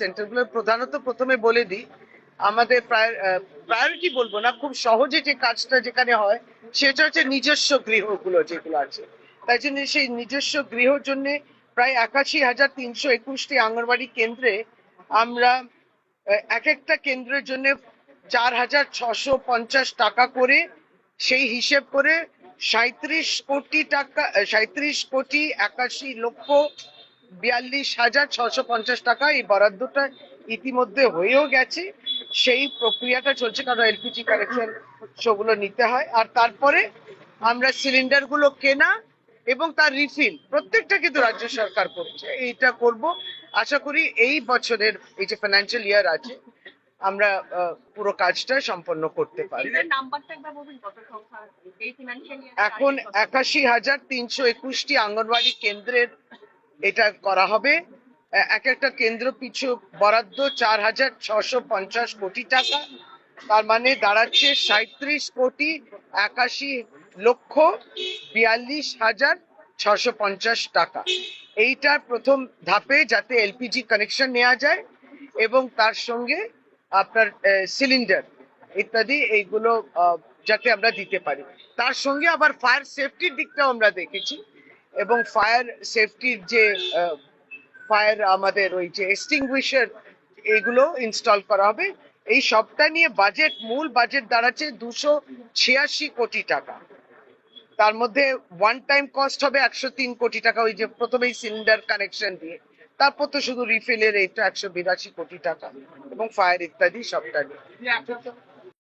সেন্টারগুলো প্রধানত প্রথমে বলে দিই, আমাদের প্রায়োরিটি বলব না, খুব সহজে যে কাজটা যেখানে হয়, সেটা হচ্ছে নিজস্ব গৃহগুলো যেগুলো আছে। তাই জন্য সেই নিজস্ব গৃহর জন্য প্রায় একাশি হাজার তিনশো একুশটি আঙ্গনবাড়ি কেন্দ্রে আমরা এক একটা কেন্দ্রের জন্য চার হাজার ছশো পঞ্চাশ টাকা করে সেই হিসেব করে সাঁত্রিশ কোটি টাকা সাঁত্রিশ কোটি একাশি লক্ষ বিয়াল্লিশ হাজার ছশো পঞ্চাশ টাকা এই বরাদ্দটা ইতিমধ্যে হয়েও গেছে। সেই প্রক্রিয়াটা চলছে কারণ এলপিজি কানেকশন সেগুলো নিতে হয়। আর তারপরে আমরা সিলিন্ডারগুলো কেনা এবং তার রিফিল প্রত্যেকটা কিন্তু রাজ্য সরকার করছে। এইটা করব। আশা করি এই বছরের এই যে ফাইন্যান্সিয়াল ইয়ার আছে আমরা পুরো কাজটা সম্পন্ন করতে পারি ফিনান্সিয়াল এখন একাশি হাজার তিনশো একুশটি আঙ্গনবাড়ি কেন্দ্রের এটা করা হবে। এক একটা কেন্দ্র পিছু বরাদ্দ চার হাজার ছশো পঞ্চাশ কোটি টাকা। তার মানে দাঁড়াচ্ছে সাঁত্রিশ কোটি একাশি লক্ষ বিয়াল্লিশ হাজার ছশো পঞ্চাশ টাকা। এইটার প্রথম ধাপে যাতে এলপিজি কানেকশন নেওয়া যায় এবং তার সঙ্গে আপনার সিলিন্ডার ইত্যাদি এইগুলো যাতে আমরা দিতে পারি। তার সঙ্গে আবার ফায়ার সেফটির দিকটাও আমরা দেখেছি। এবং ফায়ার সেফটির যে ফায়ার আমাদের ওই যে এক্সটিংগুইশার এগুলো ইনস্টল করা হবে। এই সবটা নিয়ে বাজেট মূল বাজেট দাঁড়াচ্ছে দুশো ছিয়াশি কোটি টাকা। তার মধ্যে ওয়ান টাইম কস্ট হবে একশো তিন কোটি টাকা, ওই যে প্রথমেই সিলিন্ডার কানেকশন দিয়ে। তারপর তো শুধু রিফিলের এইটা একশো বিরাশি কোটি টাকা এবং ফায়ার ইত্যাদি সবটা নিয়ে।